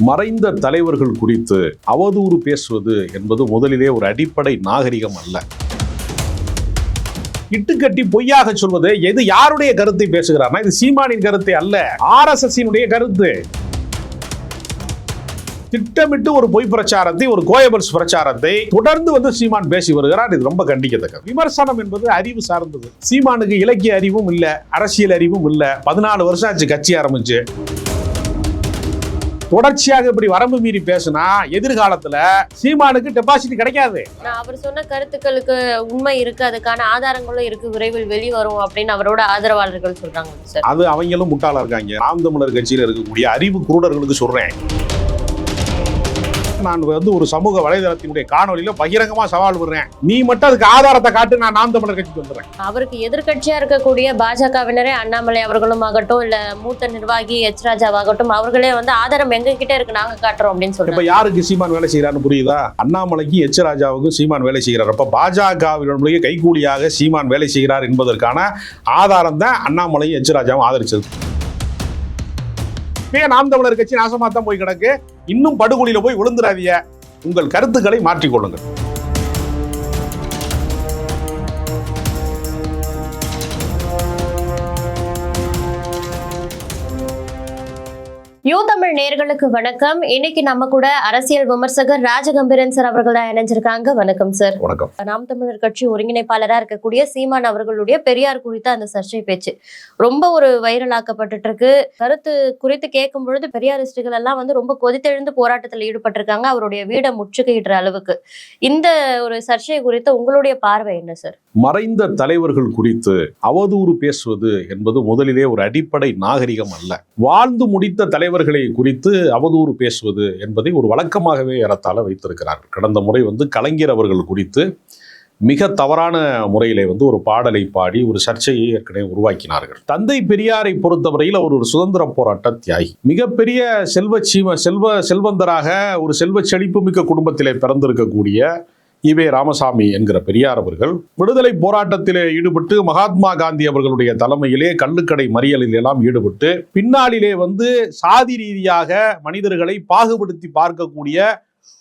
மறைந்த தலைவர்கள் குறித்து அவதூறு பேசுவது என்பது முதலிலே ஒரு அடிப்படை நாகரிகம் அல்ல. இட்டுக்கட்டி பொய்யாக சொல்வது எது யாருடைய கருத்தை பேசுகிறார்னா இது சீமானின் கருத்தை அல்ல ஆர் எஸ் கருத்து. திட்டமிட்டு ஒரு பொய் பிரச்சாரத்தை ஒரு கோயபல்ஸ் பிரச்சாரத்தை தொடர்ந்து வந்து சீமான் பேசி வருகிறார். இது ரொம்ப கண்டிக்கத்தக்க விமர்சனம் என்பது அறிவு சார்ந்தது. சீமானுக்கு இலக்கிய அறிவும் இல்ல அரசியல் அறிவும் இல்ல. பதினாலு வருஷம் ஆச்சு கட்சி ஆரம்பிச்சு. தொடர்ச்சியாக இப்படி வரம்பு மீறி பேசினா எதிர்காலத்துல சீமானுக்கு டெபாசிட் கிடைக்காது. அவர் சொன்ன கருத்துக்களுக்கு உண்மை இருக்கு அதுக்கான ஆதாரங்களும் இருக்கு விரைவில் வெளிவரும் அப்படின்னு அவரோட ஆதரவாளர்கள் சொல்றாங்க சார். அது அவங்களும் முட்டாளா இருக்காங்க. நாம் தமிழர் கட்சியில இருக்கக்கூடிய அறிவு குருடர்களுக்கு சொல்றேன். நான் வந்து ஒரு சமூக வலைதளத்தினுடைய காணொலியில பகிரங்கமா சவால் விடுறேன். நீ மட்டும் அதுக்கு ஆதாரத்தை காட்டு நான் நாம் தமிழர் கட்சிக்கு வந்துடுறேன். அவருக்கு எதிர்க்கட்சியா இருக்கக்கூடிய பாஜகவினரே அண்ணாமலை அவர்களும் ஆகட்டும் இல்ல மூத்த நிர்வாகி எச் ராஜாவாகட்டும் அவர்களே வந்து ஆதாரம் எங்க கிட்ட இருக்கு நாங்க காட்டுறோம் அப்படின்னு இப்ப சொல்றாங்க யாருக்கு சீமான் வேலை செய்யறான்னு புரியுதா? அண்ணாமலைக்கு எச் ராஜாவுக்கு சீமான் வேலை செய்கிறார். அப்ப பாஜகவினுடைய கைகூலியாக சீமான் வேலை செய்கிறார் என்பதற்கான ஆதாரம் தான் அண்ணாமலையும் எச் ராஜாவும் ஆதரிச்சது. இப்பயே நாம் தமிழர் கட்சி நாசமாக தான் போய் கிடக்கு? இன்னும் படுகொலியில போய் விழுந்துடாதீங்க உங்கள் கருத்துக்களை மாற்றிக்கொள்ளுங்கள். யூ தமிழ் நேர்களுக்கு வணக்கம். இன்னைக்கு நம்ம கூட அரசியல் விமர்சகர் ராஜகம்பீரன் சார் அவர்கள் தான் இணைஞ்சிருக்காங்க. வணக்கம் சார். வணக்கம். நாம் தமிழர் கட்சி ஒருங்கிணைப்பாளரா இருக்கக்கூடிய சீமான் அவர்களுடைய பெரியார் குறித்த அந்த சர்ச்சை பேச்சு. ரொம்ப ஒரு வைரல் ஆக்கப்பட்டுட்டு இருக்கு கருத்து குறித்து கேட்கும் பொழுது பெரியாரிஸ்டுகள் எல்லாம் வந்து ரொம்ப கொதித்தெழுந்து போராட்டத்தில் ஈடுபட்டிருக்காங்க. அவருடைய வீடை முற்றுகையிடுற அளவுக்கு. இந்த ஒரு சர்ச்சை குறித்த உங்களுடைய பார்வை என்ன சார்? மறைந்த தலைவர்கள் குறித்து அவதூறு பேசுவது என்பது முதலிலே ஒரு அடிப்படை நாகரிகம் அல்ல. வாழ்ந்து முடித்த தலைவர்களை குறித்து அவதூறு பேசுவது என்பதை ஒரு வழக்கமாகவே ஏறத்தாழ வைத்திருக்கிறார்கள். கடந்த முறை வந்து கலைஞர் அவர்கள் குறித்து மிக தவறான முறையிலே வந்து ஒரு பாடலை பாடி ஒரு சர்ச்சையை ஏற்கனவே உருவாக்கினார்கள். தந்தை பெரியாரை பொறுத்தவரையில் அவர் ஒரு சுதந்திர போராட்ட தியாகி. மிகப்பெரிய செல்வ சீம செல்வ செல்வந்தராக ஒரு செல்வ செழிப்புமிக்க குடும்பத்திலே பிறந்திருக்கக்கூடிய ஈவே ராமசாமி என்கிற பெரியார் அவர்கள் விடுதலை போராட்டத்திலே ஈடுபட்டு மகாத்மா காந்தி அவர்களுடைய தலைமையிலே கள்ளுக்கடை மறியலில் எல்லாம் ஈடுபட்டு பின்னாளிலே வந்து சாதி ரீதியாக மனிதர்களை பாகுபடுத்தி பார்க்கக்கூடிய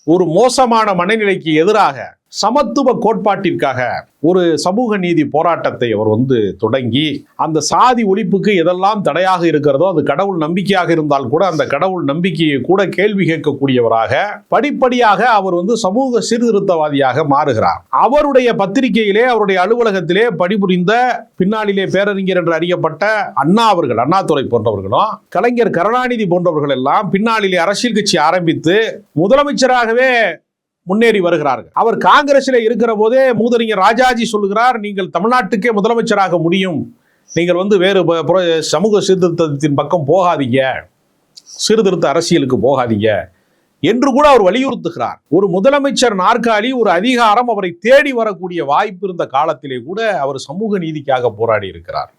ஒரு மோசமான மனநிலைக்கு எதிராக சமத்துவ கோட்பாட்டிற்காக ஒரு சமூக நீதி போராட்டத்தை அவர் வந்து தொடங்கி அந்த சாதி ஒழிப்புக்கு எதெல்லாம் தடையாக இருக்கிறதோ அது கடவுள் நம்பிக்கையாக இருந்தால் கூட அந்த கடவுள் நம்பிக்கையை கூட கேள்வி கேட்கக்கூடியவராக படிப்படியாக அவர் வந்து சமூக சீர்திருத்தவாதியாக மாறுகிறார். அவருடைய பத்திரிகையிலே அவருடைய அலுவலகத்திலே பணிபுரிந்த பின்னாளிலே பேரறிஞர் என்று அறியப்பட்ட அண்ணா அவர்கள் அண்ணாதுரை போன்றவர்களும் கலைஞர் கருணாநிதி போன்றவர்கள் எல்லாம் பின்னாளிலே அரசியல் கட்சி ஆரம்பித்து முதலமைச்சராகவே முன்னேறி வருகிறார்கள். அவர் காங்கிரஸில் இருக்கிற போதே மூதறிஞர் ராஜாஜி சொல்லுகிறார் நீங்கள் தமிழ்நாட்டுக்கே முதலமைச்சராக முடியும். நீங்கள் வந்து வேறு சமூக சீர்திருத்தத்தின் பக்கம் போகாதீங்க. சீர்திருத்த அரசியலுக்கு போகாதீங்க. என்று கூட அவர் வலியுறுத்துகிறார். ஒரு முதலமைச்சர் நாற்காலி ஒரு அதிகாரம் அவரை தேடி வரக்கூடிய வாய்ப்பு இருந்த காலத்திலே கூட அவர் சமூக நீதிக்காக போராடி இருக்கிறார்.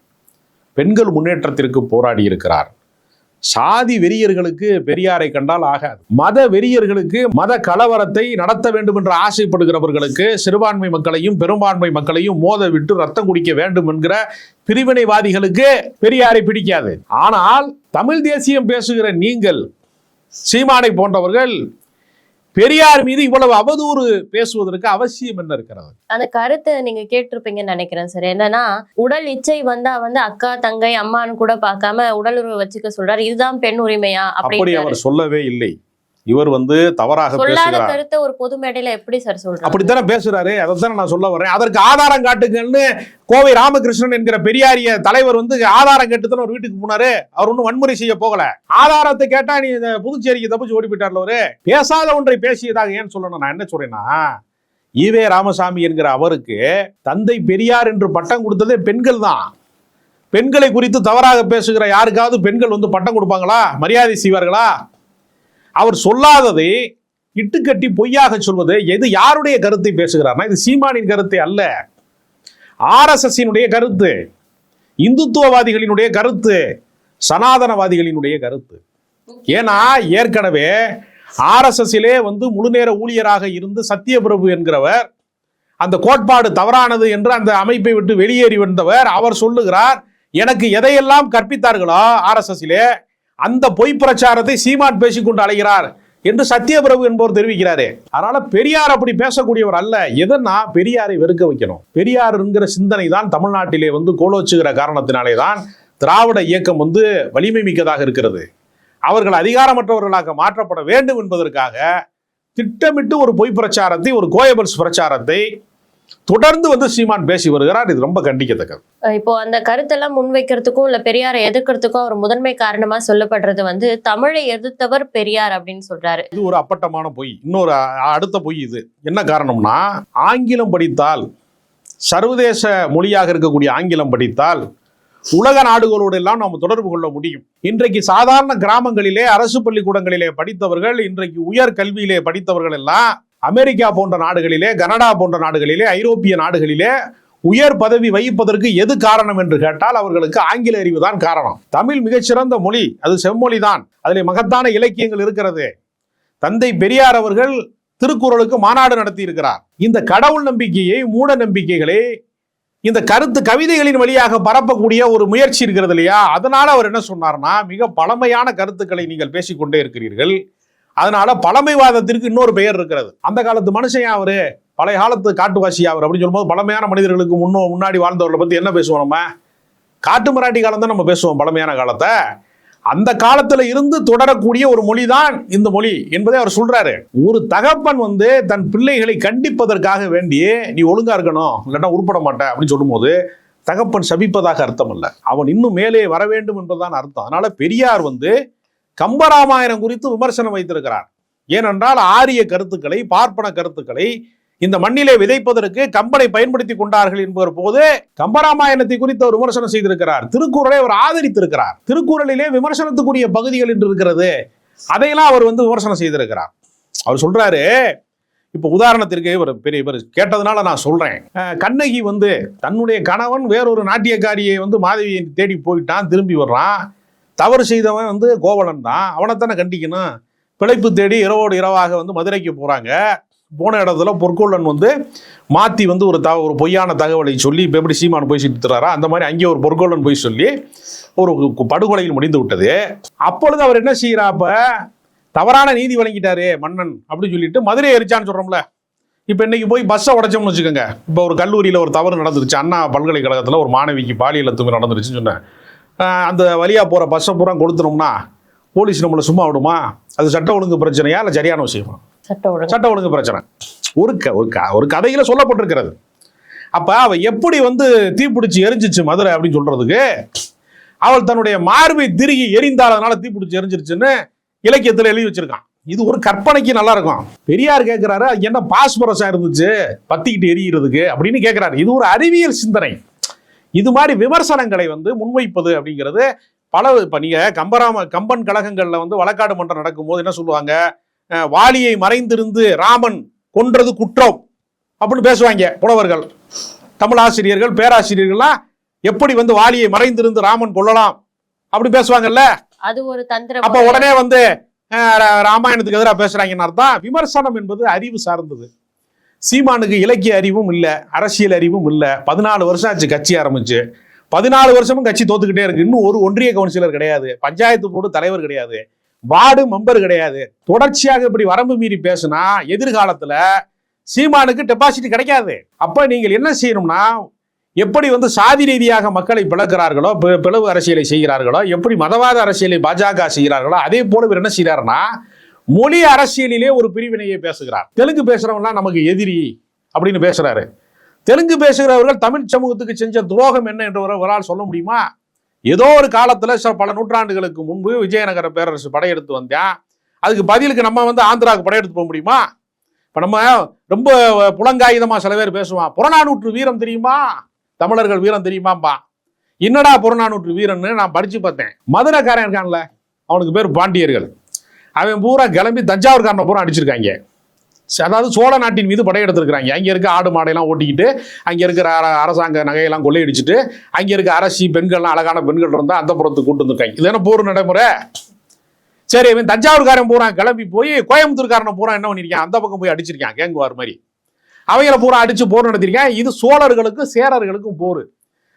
பெண்கள் முன்னேற்றத்திற்கு போராடி இருக்கிறார். சாதி வெறியர்களுக்கு பெரியாரை கண்டால் ஆகாது. மத வெறியர்களுக்கு மத கலவரத்தை நடத்த வேண்டும் என்று ஆசைப்படுகிறவர்களுக்கு சிறுபான்மை மக்களையும் பெரும்பான்மை மக்களையும் மோத விட்டு ரத்தம் குடிக்க வேண்டும் என்கிற பிரிவினைவாதிகளுக்கு பெரியாரை பிடிக்காது. ஆனால் தமிழ் தேசியம் பேசுகிற நீங்கள் சீமானை போன்றவர்கள் பெரியார் மீது இவ்வளவு அவதூறு பேசுவதற்கு அவசியம் என்ன இருக்கிறது? அந்த கருத்தை நீங்க கேட்டிருப்பீங்கன்னு நினைக்கிறேன் சார். என்னன்னா உடல் இச்சை வந்தா வந்து அக்கா தங்கை அம்மான்னு கூட பார்க்காம உடல் உறவு வச்சுக்க சொல்றாரு. இதுதான் பெண் உரிமையா? அப்படி அவர் சொல்லவே இல்லை. இவர் வந்து தவறாக பேசுகிறார். ஒரு பொது மேடையில எப்படி சார் சொல்றாங்க அப்படித்தானே பேசுறாரு? அதைத்தானே நான் சொல்ல வரேன். அதற்கு ஆதாரம் காட்டுங்கன்னு கோவை ராமகிருஷ்ணன் என்கிற பெரியாரிய தலைவர் வந்து ஆதாரம் கேட்டுதானே ஒரு வீட்டுக்கு போனாரு? அவர் ஒன்றும் வன்முறை செய்ய போகல. ஆதாரத்தை கேட்டா நீ இந்த புதுச்சேரிக்கு தப்பிச்சு ஓடி போயிட்டார்ல அவரு. பேசாத ஒன்றை பேசியதாக ஏன் சொல்லணும்? நான் என்ன சொல்றேன்னா ஈவே ராமசாமி என்கிற அவருக்கு தந்தை பெரியார் என்று பட்டம் கொடுத்ததே பெண்கள் தான். பெண்களை குறித்து தவறாக பேசுகிற யாருக்காவது பெண்கள் வந்து பட்டம் கொடுப்பாங்களா? மரியாதை செய்வார்களா? அவர் சொல்லாததை இட்டுக்கட்டி பொய்யாக சொல்வது எது யாருடைய கருத்தை பேசுகிறார்னா இது சீமானின் கருத்து அல்ல. ஆர்எஸ்எஸ்ஸினுடைய கருத்து இந்துத்துவவாதிகளினுடைய கருத்து சனாதனவாதிகளினுடைய கருத்து. ஏன்னா ஏற்கனவே ஆர்எஸ்எஸ்ஸிலே வந்து முழுநேர ஊழியராக இருந்து சத்தியபிரபு என்கிறவர் அந்த கோட்பாடு தவறானது என்று அந்த அமைப்பை விட்டு வெளியேறி வந்தவர் அவர் சொல்லுகிறார் எனக்கு எதையெல்லாம் கற்பித்தார்களோ ஆர்எஸ்எஸ்ஸிலே அந்த பொய் பிரச்சாரத்தை சீமான் பேசிக்கொண்டு அலைகிறார் என்று சத்யபிரபு என்பவர் தெரிவிக்கிறாரு. அதனால பெரியார் அப்படி பேசக்கூடியவர் அல்ல. எதனா பெரியாரை வெறுக்க வைக்கணும். பெரியார் என்கிற சிந்தனை தான் தமிழ்நாட்டிலே வந்து கோலோச்சுகிற காரணத்தினாலே தான் திராவிட இயக்கம் வந்து வலிமை மிக்கதாக இருக்கிறது. அவர்கள் அதிகாரமற்றவர்களாக மாற்றப்பட வேண்டும் என்பதற்காக திட்டமிட்டு ஒரு பொய் பிரச்சாரத்தை ஒரு கோயபல்ஸ் பிரச்சாரத்தை தொடர்ந்து வந்து சீமான் பேசி வருகிறார். இது ரொம்ப கண்டிக்கத்தக்கது. இப்போ அந்த கருத்தெல்லாம் முன்வைக்கிறதுக்கும் இல்ல பெரியாரை எதிர்க்கிறதுக்கும் அவர் முதன்மை காரணமா சொல்லப்படுறது வந்து தமிழை எதிர்த்தவர் பெரியார் அப்படின்னு சொல்றாரு. இது ஒரு அப்பட்டமான பொய். இன்னொரு அடுத்த பொய் இது. என்ன காரணம்னா ஆங்கிலம் படித்தால் சர்வதேச மொழியாக இருக்கக்கூடிய ஆங்கிலம் படித்தால் உலக நாடுகளோடு எல்லாம் நாம் தொடர்பு கொள்ள முடியும். இன்றைக்கு சாதாரண கிராமங்களிலே அரசு பள்ளிக்கூடங்களிலே படித்தவர்கள் இன்றைக்கு உயர் கல்வியிலே படித்தவர்கள் எல்லாம் அமெரிக்கா போன்ற நாடுகளிலே கனடா போன்ற நாடுகளிலே ஐரோப்பிய நாடுகளிலே உயர் பதவி வகிப்பதற்கு எது காரணம் என்று கேட்டால் அவர்களுக்கு ஆங்கில அறிவு தான் காரணம். தமிழ் மிகச்சிறந்த மொழி அது செம்மொழி தான் அதில் மகத்தான இலக்கியங்கள் இருக்கிறது. தந்தை பெரியார் அவர்கள் திருக்குறளுக்கு மாநாடு நடத்தி இருக்கிறார் இந்த கடவுள் நம்பிக்கையை மூட நம்பிக்கைகளை இந்த கருத்து கவிதைகளின் வழியாக பரப்பக்கூடிய ஒரு முயற்சி இருக்கிறது இல்லையா? அதனால அவர் என்ன சொன்னார்னா மிக பழமையான கருத்துக்களை நீங்கள் பேசிக்கொண்டே இருக்கிறீர்கள். அதனால பழமைவாதத்திற்கு இன்னொரு பெயர் இருக்கிறது. அந்த காலத்து மனுஷன் அவரு பழைய காலத்து காட்டுவாசி அவர் அப்படின்னு சொல்லும்போது பழமையான மனிதர்களுக்கு முன்னோ முன்னாடி வாழ்ந்தவர்களை பற்றி என்ன பேசுவோம் நம்ம? காட்டு மராட்டி காலம் தான் நம்ம பேசுவோம் பழமையான காலத்தை. அந்த காலத்துல இருந்து தொடரக்கூடிய ஒரு மொழி தான் இந்த மொழி என்பதை அவர் சொல்றாரு. ஒரு தகப்பன் வந்து தன் பிள்ளைகளை கண்டிப்பதற்காக வேண்டியே நீ ஒழுங்கா இருக்கணும் இல்லைன்னா உருப்பட மாட்டேன் அப்படின்னு சொல்லும்போது தகப்பன் சபிப்பதாக அர்த்தம் அல்ல அவன் இன்னும் மேலே வர வேண்டும் என்பதுதான் அர்த்தம். அதனால பெரியார் வந்து கம்பராமாயணம் குறித்து விமர்சனம் வைத்திருக்கிறார். ஏனென்றால் ஆரிய கருத்துக்களை பார்ப்பன கருத்துக்களை இந்த மண்ணிலே விதைப்பதற்கு கம்பனை பயன்படுத்தி கொண்டார்கள் என்பவர் போது கம்பராமாயணத்தை குறித்து அவர் விமர்சனம் செய்திருக்கிறார். திருக்குறளை அவர் ஆதரித்திருக்கிறார். திருக்குறளிலே விமர்சனத்துக்குரிய பகுதிகள் என்று இருக்கிறது. அதையெல்லாம் அவர் வந்து விமர்சனம் செய்திருக்கிறார். அவர் சொல்றாரு இப்போ உதாரணத்திற்கு இவர் பெரிய இவர் கேட்டதுனால நான் சொல்றேன். கண்ணகி வந்து தன்னுடைய கணவன் வேறொரு நாட்டியக்காரியை வந்து மாதவியை தேடி போயிட்டான் திரும்பி வர்றான். தவறு செய்தவன் வந்து கோவலன் தான் அவனைத்தானே கண்டிக்கணும். பிழைப்பு தேடி இரவோடு இரவாக வந்து மதுரைக்கு போகிறாங்க போன இடத்துல பொற்கொள்ளன் வந்து மாற்றி வந்து ஒரு த ஒரு பொய்யான தகவலை சொல்லி இப்போ எப்படி சீமான் போய் சுட்டுறாரா அந்த மாதிரி அங்கேயே ஒரு பொற்கொள்ளன் போய் சொல்லி ஒரு படுகொலையில் முடிந்து விட்டது அப்பொழுது அவர் என்ன செய்கிறாப்ப தவறான நீதி வழங்கிட்டாரு மன்னன் அப்படின்னு சொல்லிட்டு மதுரை எரிச்சான்னு சொல்கிறோம்ல இப்போ இன்னைக்கு போய் பஸ்ஸை உடைச்சோம்னு வச்சுக்கோங்க. இப்போ ஒரு கல்லூரியில் ஒரு தவறு நடந்துருச்சு. அண்ணா பல்கலைக்கழகத்தில் ஒரு மாணவிக்கு பாலியல் தூங்க நடந்துருச்சுன்னு சொன்னேன். அந்த வழியாக போகிற பஸ்ஸை பூரா கொடுத்துனோம்னா போலீஸ் நம்மளை சும்மா விடுமா? அது சட்ட ஒழுங்கு பிரச்சனையா இல்லை சரியான விஷயமா? சட்ட ஒழுங்கு. சட்ட ஒழுங்கு பிரச்சனை. ஒரு க ஒரு க ஒரு கதையில சொல்லப்பட்டிருக்கிறது. அப்ப அவ எப்படி வந்து தீப்பிடிச்சு எரிஞ்சிச்சு மதுரை அப்படின்னு சொல்றதுக்கு அவள் தன்னுடைய மார்பை திருகி எரிந்தால் அதனால தீப்பிடிச்சு எரிஞ்சிருச்சுன்னு இலக்கியத்துல எழுதி வச்சிருக்கான். இது ஒரு கற்பனைக்கு நல்லா இருக்கும். பெரியார் கேட்கிறாரு என்ன பாஸ்பரஸா இருந்துச்சு? பத்திக்கிட்டு எரிகிறதுக்கு அப்படின்னு கேட்கிறாரு இது ஒரு அறிவியல் சிந்தனை. இது மாதிரி விமர்சனங்களை வந்து முன்வைப்பது அப்படிங்கிறது பல இப்ப நீங்க கம்பராம கம்பன் கழகங்கள்ல வந்து வழக்காடு மன்றம் நடக்கும்போது என்ன சொல்லுவாங்க? வாலியை மறைந்திருந்து ராமன் கொன்றது குற்றம் அப்படின்னு பேசுவாங்க புலவர்கள். தமிழ் ஆசிரியர்கள் பேராசிரியர்கள்லாம் எப்படி வந்து வாலியை மறைந்திருந்து ராமன் கொல்லலாம் அப்படி பேசுவாங்கல்ல? அது ஒரு தந்திர அப்ப உடனே வந்து ராமாயணத்துக்கு எதிராக பேசுறாங்கன்னு அர்த்தம். விமர்சனம் என்பது அறிவு சார்ந்தது. சீமானுக்கு இலக்கிய அறிவும் இல்லை அரசியல் அறிவும் இல்லை. பதினாலு வருஷம் ஆச்சு கட்சி ஆரம்பிச்சு. பதினாலு வருஷமும் கட்சி தோத்துக்கிட்டே இருக்கு. இன்னும் ஒரு ஒன்றிய கவுன்சிலர் கிடையாது. பஞ்சாயத்து போர்டு தலைவர் கிடையாது. வார்டு மெம்பர் கிடையாது. தொடர்ச்சியாக இப்படி வரம்பு மீறி பேசுனா எதிர்காலத்துல சீமானுக்கு டெபாசிட் கிடைக்காது. அப்ப நீங்கள் என்ன செய்யணும்னா எப்படி வந்து சாதி ரீதியாக மக்களை பிளக்கிறார்களோ பிளவு அரசியலை செய்கிறார்களோ எப்படி மதவாத அரசியலை பாஜக செய்கிறார்களோ அதே போல இவர் என்ன செய்கிறாருன்னா மொழி அரசியலிலே ஒரு பிரிவினையை பேசுகிறார். தெலுங்கு பேசுறவங்கலாம் நமக்கு எதிரி அப்படின்னு பேசுறாரு. தெலுங்கு பேசுகிறவர்கள் தமிழ் சமூகத்துக்கு செஞ்ச துரோகம் என்ன என்று ஒருவரால் சொல்ல முடியுமா? ஏதோ ஒரு காலத்துல பல நூற்றாண்டுகளுக்கு முன்பு விஜயநகர பேரரசு படையெடுத்து வந்தேன். அதுக்கு பதிலுக்கு நம்ம வந்து ஆந்திராவுக்கு படையெடுத்து போக முடியுமா? இப்ப நம்ம ரொம்ப புலங்காயுதமா சில பேர் பேசுவான். புறநானூற்று வீரம் தெரியுமா? தமிழர்கள் வீரம் தெரியுமாம்பா? என்னடா புறநானூற்று வீரன்னு நான் படிச்சு பார்த்தேன். மதுரைக்காரன் இருக்கான்ல அவனுக்கு பேர் பாண்டியர்கள். அவன் பூரா கிளம்பி தஞ்சாவூர்காரனை பூரா அடிச்சிருக்காங்க. அதாவது சோழ நாட்டின் மீது படையெடுத்திருக்கிறாங்க அங்கே இருக்க ஆடு மாடையெல்லாம் ஓட்டிக்கிட்டு அங்கே இருக்கிற அர- அரசாங்க நகையெல்லாம் கொள்ளையடிச்சிட்டு அங்கே இருக்க அரசி பெண்கள்லாம் அழகான பெண்கள் இருந்தால் அந்த புறத்துக்கு கூட்டு வந்திருக்காங்க. இது என்ன போர் நடைமுறை? சரி இவன் தஞ்சாவூர்காரன் பூரா கிளம்பி போய் கோயம்புத்தூர்காரனை பூரா என்ன பண்ணியிருக்கான் அந்த பக்கம் போய் அடிச்சிருக்கான் கேங்குவார் மாதிரி. அவங்கள பூரா அடிச்சு போர் நடத்திருக்கான். இது சோழர்களுக்கும் சேரர்களுக்கும் போர்.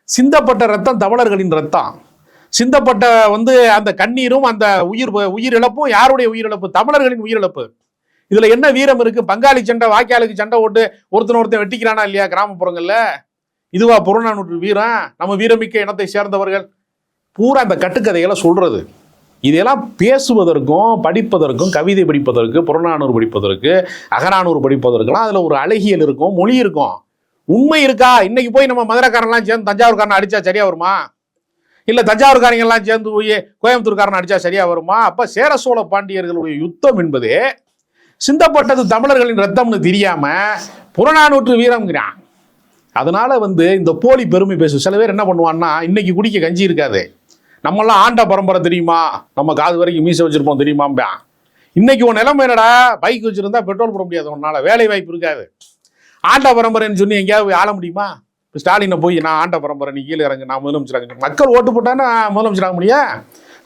சிந்தப்பட்ட ரத்தம் தமிழர்களின் ரத்தம். சிந்தப்பட்ட வந்து அந்த கண்ணீரும் அந்த உயிர் உயிரிழப்பும் யாருடைய உயிரிழப்பு? தமிழர்களின் உயிரிழப்பு. இதுல என்ன வீரம் இருக்கு? பங்காளி சண்டை வாய்க்காலுக்கு சண்டை ஓட்டு ஒருத்தன் ஒருத்தன் வெட்டிக்கிறானா இல்லையா கிராமப்புறங்கள்ல? இதுவா புறநானூற்று வீரம்? நம்ம வீரமிக்க இனத்தை சேர்ந்தவர்கள். பூரா அந்த கட்டுக்கதைகளை சொல்றது. இதெல்லாம் பேசுவதற்கும் படிப்பதற்கும் கவிதை படிப்பதற்கு புறநானூறு படிப்பதற்கு அகநானூறு படிப்பதற்குலாம் அதில் ஒரு அழகியல் இருக்கும் மொழி இருக்கும். உண்மை இருக்கா? இன்னைக்கு போய் நம்ம மதுரைக்காரன்லாம் சேர்ந்து தஞ்சாவூர்காரன் அடிச்சா சரியா வருமா? இல்லை தஞ்சாவூர்காரங்கெல்லாம் சேர்ந்து போய் கோயம்புத்தூர்காரன் அடித்தா சரியாக வருமா? அப்போ சேர சோழ பாண்டியர்களுடைய யுத்தம் என்பது சிந்தப்பட்டது தமிழர்களின் ரத்தம்னு தெரியாமல் புறநானூற்று வீரம்ங்கிறான். அதனால வந்து இந்த போலி பெருமை பேசும் சில பேர் என்ன பண்ணுவான்னா இன்னைக்கு குடிக்க கஞ்சி இருக்காது. நம்மெல்லாம் ஆண்ட பரம்பரை தெரியுமா? நம்ம காது வரைக்கும் மீசை வச்சிருப்போம் தெரியுமாம்பா? இன்னைக்கு உன் நிலைமை என்னடா? பைக் வச்சிருந்தா பெட்ரோல் போட முடியாது. உன்னால வேலை வாய்ப்பு இருக்காது. ஆண்ட பரம்பரைன்னு சொல்லி எங்கேயாவது போய் ஆள முடியுமா? ஸ்டாலினை போய் நான் ஆண்ட பரம்பரை நீ கீழே இறங்கு நான் முதலமைச்சராக மக்கள் ஓட்டு போட்டான்னா முதலமைச்சராக முடியும்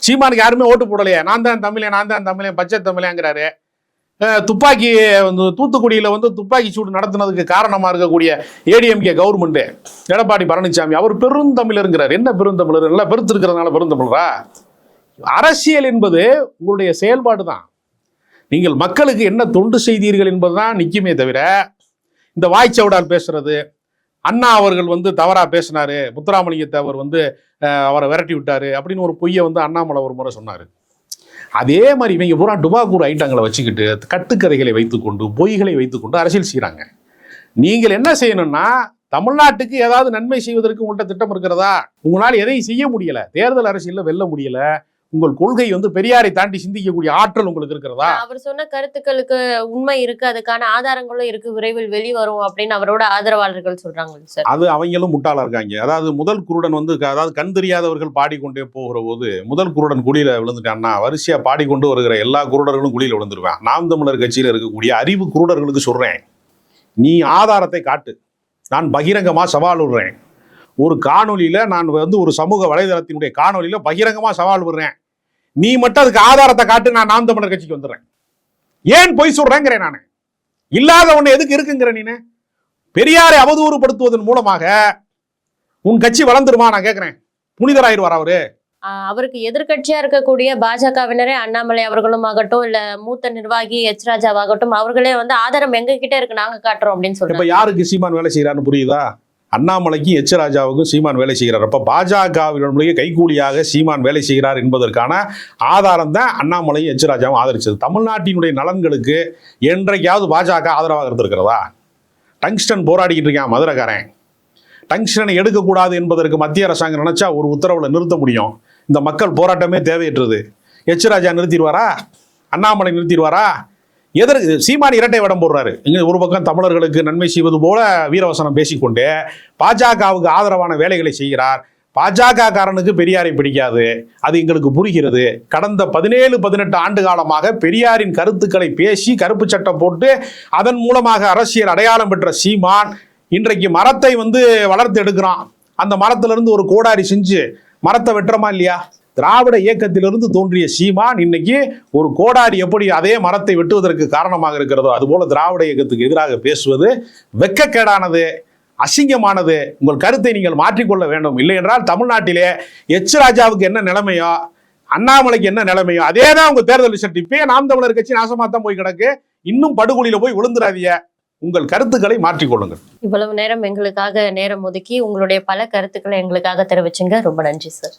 சீமானுக்கு யாருமே ஓட்டு போடலையே. நான் தான் தமிழே நான் தான் தமிழே பச்சை தமிழேங்கிறாரு துப்பாக்கி வந்து தூத்துக்குடியில் வந்து துப்பாக்கி சூடு நடத்துனதுக்கு காரணமாக இருக்கக்கூடிய ஏடிஎம்கே கவர்மெண்ட்டு எடப்பாடி பழனிசாமி அவர் பெருந்தமிழருங்கிறார் என்ன பெருந்தமிழர் நல்லா பெருத்திருக்கிறதுனால பெருந்தமிழரா அரசியல் என்பது உங்களுடைய செயல்பாடு தான். நீங்கள் மக்களுக்கு என்ன தொண்டு செய்தீர்கள் என்பதுதான் நிற்குமே தவிர இந்த வாய்ச்சவுடால் பேசுறது அண்ணா அவர்கள் வந்து தவறா பேசினாரு. முத்துராமலிங்கத்தை அவர் வந்து அவரை விரட்டி விட்டாரு அப்படின்னு ஒரு பொய்யை வந்து அண்ணாமலை ஒரு முறை சொன்னார். அதே மாதிரி இவங்க பூரா டுபாக்கூர் ஐட்டங்களை வச்சுக்கிட்டு கட்டுக்கதைகளை வைத்துக்கொண்டு பொய்களை வைத்துக்கொண்டு அரசியல் செய்கிறாங்க நீங்கள் என்ன செய்யணும்னா தமிழ்நாட்டுக்கு ஏதாவது நன்மை செய்வதற்கு உங்கள்கிட்ட திட்டம் இருக்கிறதா? உங்களால் எதையும் செய்ய முடியலை. தேர்தல் அரசியலில் வெல்ல முடியலை. உங்கள் கொள்கை வந்து பெரியாரை தாண்டி சிந்திக்கக்கூடிய ஆற்றல் உங்களுக்கு இருக்கிறதா? அவர் சொன்ன கருத்துக்களுக்கு உண்மை இருக்கு அதுக்கான ஆதாரங்களும் இருக்கு விரைவில் வெளிவரும் அப்படின்னு அவரோட ஆதரவாளர்கள் சொல்றாங்க சார். அது அவங்களும் முட்டாளா இருக்காங்க. அதாவது முதல் குருடன் வந்து அதாவது கண் தெரியாதவர்கள் பாடிக்கொண்டே போகிற போது முதல் குருடன் குழியில விழுந்துட்டான்னா வரிசையா பாடிக்கொண்டு வருகிற எல்லா குருடர்களும் குழியில விழுந்துருவேன் நாம் தமிழர் கட்சியில இருக்கக்கூடிய அறிவு குருடர்களுக்கு சொல்றேன். நீ ஆதாரத்தை காட்டு. நான் பகிரங்கமா சவால் விடுறேன். ஒரு காணொளியில நான் வந்து ஒரு சமூக வலைதளத்தினுடைய காணொளியில பகிரங்கமா சவால் விடுறேன். நீ மட்டும் அதுக்கு ஆதாரத்தை காட்டு நான் நாம் தமிழர் கட்சிக்கு வந்துடுறேன். ஏன் பொய் சொல்றேங்கிறேன் நான். இல்லாத ஒண்ணு எதுக்கு இருக்குங்கிற நீனு? பெரியாரை அவதூறுபடுத்துவதன் மூலமாக உன் கட்சி வளர்ந்துருமா நான் கேட்கிறேன் புனிதராயிருவார் அவரு? அவருக்கு எதிர்க்கட்சியா இருக்கக்கூடிய பாஜகவினரே அண்ணாமலை அவர்களும் ஆகட்டும் இல்ல மூத்த நிர்வாகி எச் ராஜாவாகட்டும் அவர்களே வந்து ஆதாரம் எங்க கிட்ட இருக்கு நாங்க காட்டுறோம் அப்படின்னு இப்ப சொல்றாங்க. யாருக்கு சீமான் வேலை செய்யறான்னு புரியுதா? அண்ணாமலைக்கும் எச் ராஜாவுக்கும் சீமான் வேலை செய்கிறார். அப்போ பாஜகவினுடைய கைக்கூலியாக சீமான் வேலை செய்கிறார் என்பதற்கான ஆதாரம் தான் அண்ணாமலையும் எச் ராஜாவும் ஆதரிச்சது. தமிழ்நாட்டினுடைய நலன்களுக்கு என்றைக்காவது பாஜக ஆதரவாக இருந்திருக்கிறதா? டங்ஸ்டன் போராடிக்கிட்டு இருக்கான் மதுரைக்காரன். டங்ஸ்டனை எடுக்கக்கூடாது என்பதற்கு மத்திய அரசாங்கம் நினச்சா ஒரு உத்தரவில் நிறுத்த முடியும். இந்த மக்கள் போராட்டமே தேவையற்றது. எச் ராஜா நிறுத்திடுவாரா? அண்ணாமலை நிறுத்திடுவாரா? எதற்கு சீமான் இரட்டை வடம் போடுறாரு. இங்கே ஒரு பக்கம் தமிழர்களுக்கு நன்மை செய்வது போல வீரவசனம் பேசிக்கொண்டு பாஜகவுக்கு ஆதரவான வேலைகளை செய்கிறார். பாஜக காரனுக்கு பெரியாரை பிடிக்காது. அது எங்களுக்கு புரிகிறது. கடந்த பதினேழு பதினெட்டு ஆண்டு காலமாக பெரியாரின் கருத்துக்களை பேசி கருப்பு சட்டம் போட்டு அதன் மூலமாக அரசியல் அடையாளம் பெற்ற சீமான் இன்றைக்கு மரத்தை வந்து வளர்த்து எடுக்கிறான். அந்த மரத்துல இருந்து ஒரு கோடாரி செஞ்சு மரத்தை வெட்டுறமா இல்லையா? திராவிட இயக்கத்திலிருந்து தோன்றிய சீமான் இன்னைக்கு ஒரு கோடாரி எப்படி அதே மரத்தை வெட்டுவதற்கு காரணமாக இருக்கிறதோ அதுபோல திராவிட இயக்கத்துக்கு எதிராக பேசுவது வெக்கக்கேடானது அசிங்கமானது. உங்கள் கருத்தை நீங்கள் மாற்றிக்கொள்ள வேண்டும். இல்லை என்றால் தமிழ்நாட்டிலே எச் ராஜாவுக்கு என்ன நிலைமையோ அண்ணாமலைக்கு என்ன நிலைமையோ அதே தான் உங்க தேர்தல் ரிசல்ட் இப்பயே நாம் தமிழர் கட்சி நாசமாக தான் போய் கிடக்கு. இன்னும் படுகொலியில போய் விழுந்துடாதீங்க உங்கள் கருத்துக்களை மாற்றிக்கொள்ளுங்கள் இவ்வளவு நேரம் எங்களுக்காக நேரம் ஒதுக்கி உங்களுடைய பல கருத்துக்களை எங்களுக்காக தெரிவிச்சுங்க. ரொம்ப நன்றி சார்.